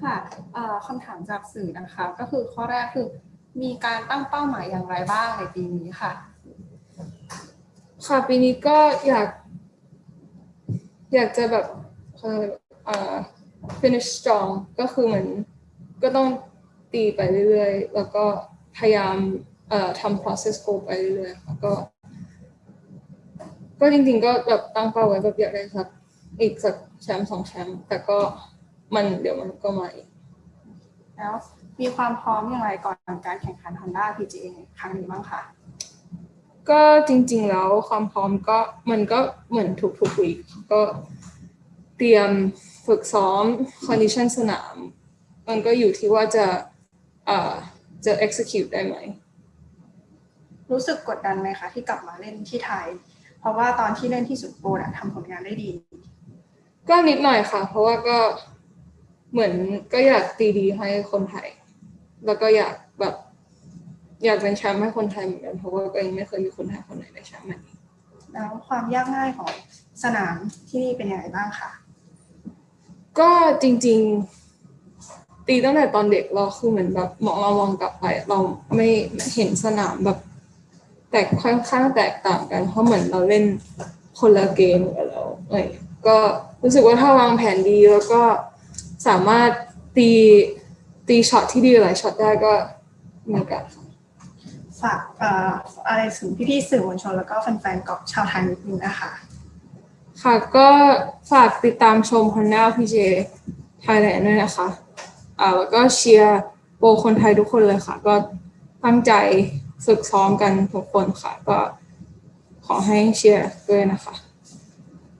ค่ะคำถามจากสื่อนะคะ ก็คือข้อแรกคือมีการตั้งเป้าหมายอย่างไรบ้างในปีนี้ค่ะ ค่ะปีนี้ก็อยาก อยากจะแบบเอ่อ finish strong ก็คือเหมือนก็ต้องตีไปเรื่อยๆ แล้วก็พยายามเอ่อทำ process go ไปเรื่อยๆค่ะก็ ก็จริงๆก็แบบตั้งเป้าไว้แบบอยากได้สักอีกสักแชมป์สองแชมป์แต่ก็ มันเดี๋ยวมันก็มาอีกแล้วมีความพร้อมอย่างไรก่อนการแข่งขัน Honda PGA ครั้งนี้บ้างคะก็จริง ๆ แล้วความพร้อมก็มันก็เหมือนทุกๆวีคก็เตรียมฝึกซ้อม condition สนาม มันก็อยู่ที่ว่าจะเอ่อจะ execute ได้ไหม รู้สึกกดดันไหมคะ ที่กลับมาเล่นที่ไทย เพราะว่าตอนที่เล่นที่สุดโปรดทำผลงานได้ดี ก็นิดหน่อยค่ะ เพราะว่าก็ เหมือนก็อยากตีดีให้คนไทย แล้วก็อยากแบบอยากเป็นแชมป์ให้คนไทยเหมือนกันเพราะว่าก็ยังไม่เคยมีคนไทยคนไหนได้แชมป์แบบนี้แล้วความยากง่ายของสนามที่นี่เป็นยังไงบ้างคะก็จริง ๆ ตีตั้งแต่ตอนเด็กเราคือเหมือนแบบมองเรามองกลับไป เราไม่เห็นสนามแบบ แตกค่อนข้างแตกต่างกัน เพราะเหมือนเราเล่นคนละเกมกับเราเอ้ยก็รู้สึกว่าถ้าวางแผนดีแล้วก็ สามารถตีตีช็อตที่ดีหลายช็อตได้ก็มีโอกาสค่ะฝากเอ่ออะไรถึงพี่ๆสื่อมวลชน แล้วก็แฟนๆกับชาวไทยนิดนึงนะคะ ค่ะก็ฝากติดตามชม Honda PJ Thailand ด้วยนะคะอ่าแล้วก็เชียร์โปรคนไทยทุกคนเลยค่ะ ก็ตั้งใจฝึกซ้อมกันทุกคนค่ะ ก็ขอให้เชียร์ด้วยนะคะ